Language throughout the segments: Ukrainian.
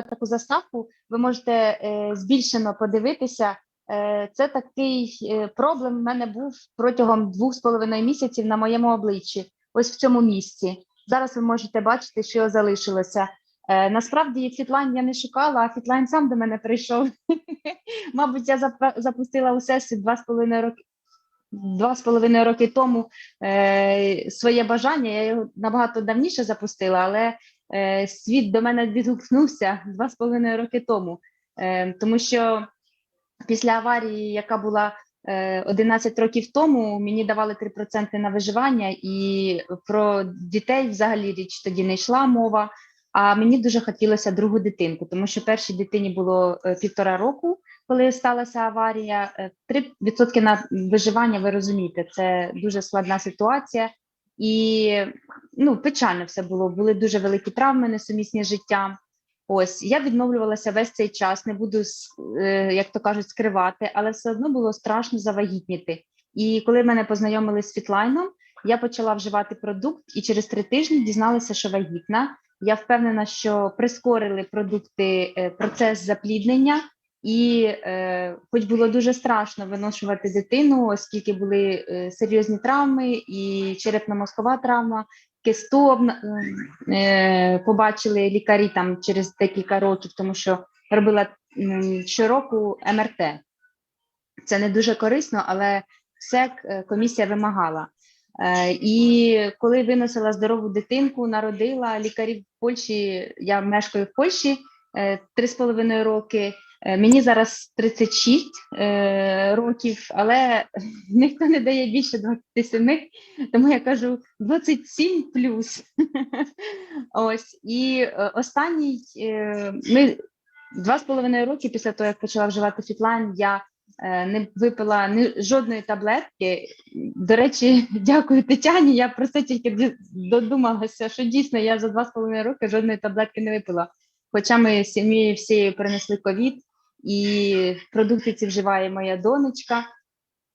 таку заставку, ви можете е, збільшено подивитися. Е, Це такий е, проблем в мене був протягом двох з половиною місяців на моєму обличчі, ось в цьому місці. Зараз ви можете бачити, що залишилося. Е, Насправді фітлайн я не шукала, а фітлайн сам до мене прийшов. Мабуть, я запустила у сесію два з половиною роки. Два з половиною роки тому е, своє бажання. Я його набагато давніше запустила, але світ до мене відгукнувся два з половиною роки тому, е, тому що після аварії, яка була е, 11 років тому, мені давали 3% на виживання, і про дітей взагалі річ тоді не йшла мова. А мені дуже хотілося другу дитинку, тому що першій дитині було е, півтора року, коли сталася аварія. Е, 3% на виживання, ви розумієте, це дуже складна ситуація. І ну, печально все було. Були дуже великі травми, несумісні з життям. Ось я відновлювалася весь цей час, не буду е, як то кажуть, скривати, але все одно було страшно завагітніти. І коли мене познайомили з Фітлайном, я почала вживати продукт і через три тижні дізналася, що вагітна. Я впевнена, що прискорили продукти е, процес запліднення, і е, хоч було дуже страшно виношувати дитину, оскільки були е, серйозні травми і черепно-мозкова травма, кисту е, побачили лікарі там через декілька років, тому що робила м, щороку МРТ. Це не дуже корисно, але все е, комісія вимагала. Е, І коли виносила здорову дитинку, народила лікарі в Польщі. Я мешкаю в Польщі е, три з половиною роки. Е, Мені зараз 36 е, років, але ніхто не дає більше 27, тому я кажу 27 плюс. Ось і е, останній е, ми два з половиною роки після того, як почала вживати фітлайн, я е, не випила ні жодної таблетки. До речі, дякую Тетяні. Я про це тільки додумалася, що дійсно я за два з половиною роки жодної таблетки не випила. Хоча ми сім'єю всією перенесли ковід, і продукти ці вживає моя донечка,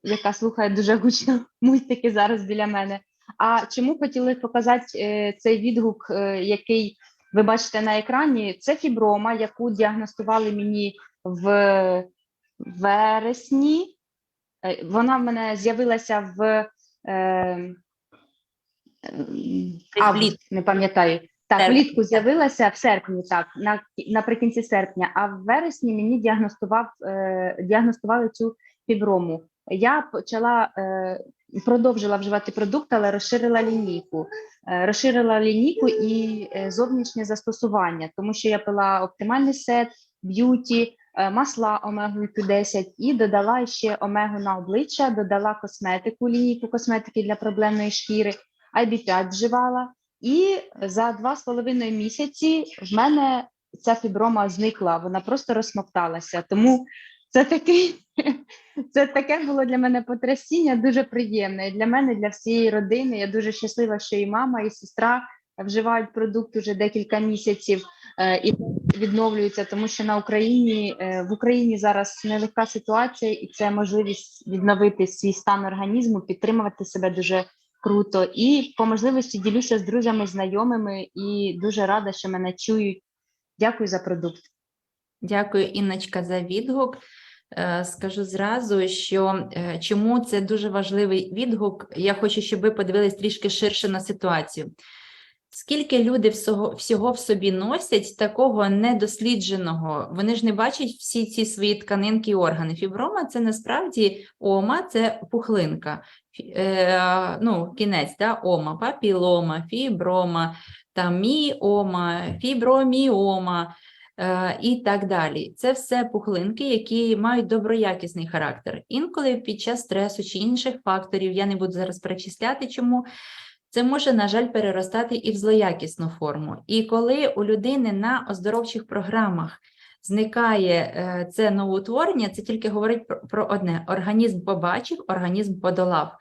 яка слухає дуже гучно мультики зараз біля мене. А чому хотіли показати е, цей відгук, е, який ви бачите на екрані? Це фіброма, яку діагностували мені в вересні. Е, Вона в мене з'явилася в а, не пам'ятаю. Так, влітку з'явилася в серпні, так, на, наприкінці серпня, а в вересні мені діагностував, е, діагностували цю фіброму. Я почала е, продовжила вживати продукт, але розширила лінійку. Е, розширила лінійку і е, зовнішнє застосування, тому що я пила оптимальний сет, б'юті, е, масла омегу 10 і додала ще омегу на обличчя, додала косметику, лінійку косметики для проблемної шкіри, IB5 вживала. І за два з половиною місяці в мене ця фіброма зникла, вона просто розсмокталася. Тому це такий, це таке було для мене потрясіння, дуже приємне. І для мене, для всієї родини. Я дуже щаслива, що і мама, і сестра вживають продукт уже декілька місяців е, і відновлюються, тому що на Україні е, в Україні зараз нелегка ситуація, і це можливість відновити свій стан організму, підтримувати себе дуже круто. І по можливості ділюся з друзями, знайомими, і дуже рада, що мене чують. Дякую за продукт. Дякую, Інночка, за відгук. Е, Скажу зразу, що е, чому це дуже важливий відгук. Я хочу, щоб ви подивились трішки ширше на ситуацію. Скільки люди всього, всього в собі носять такого недослідженого, вони ж не бачать всі ці свої тканинки і органи. Фіброма це насправді ома, це пухлинка. Е, ну, кінець, да? ома, папілома, фіброма, там міома, фіброміома е, і так далі. Це все пухлинки, які мають доброякісний характер. Інколи під час стресу чи інших факторів, я не буду зараз перечисляти, чому. Це може, на жаль, переростати і в злоякісну форму. І коли у людини на оздоровчих програмах зникає е, це новоутворення, це тільки говорить про, одне: організм побачив, організм подолав.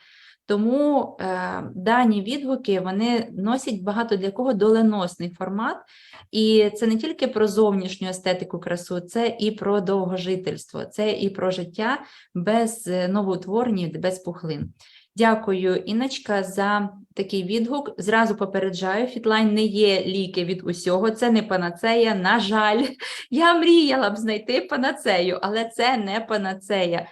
Тому е, дані відгуки вони носять багато для кого доленосний формат, і це не тільки про зовнішню естетику красу, це і про довгожительство, це і про життя без е, новоутворень, без пухлин. Дякую, Іночка, за такий відгук. Зразу попереджаю, Фітлайн не є ліки від усього, це не панацея. На жаль, я мріяла б знайти панацею, але це не панацея.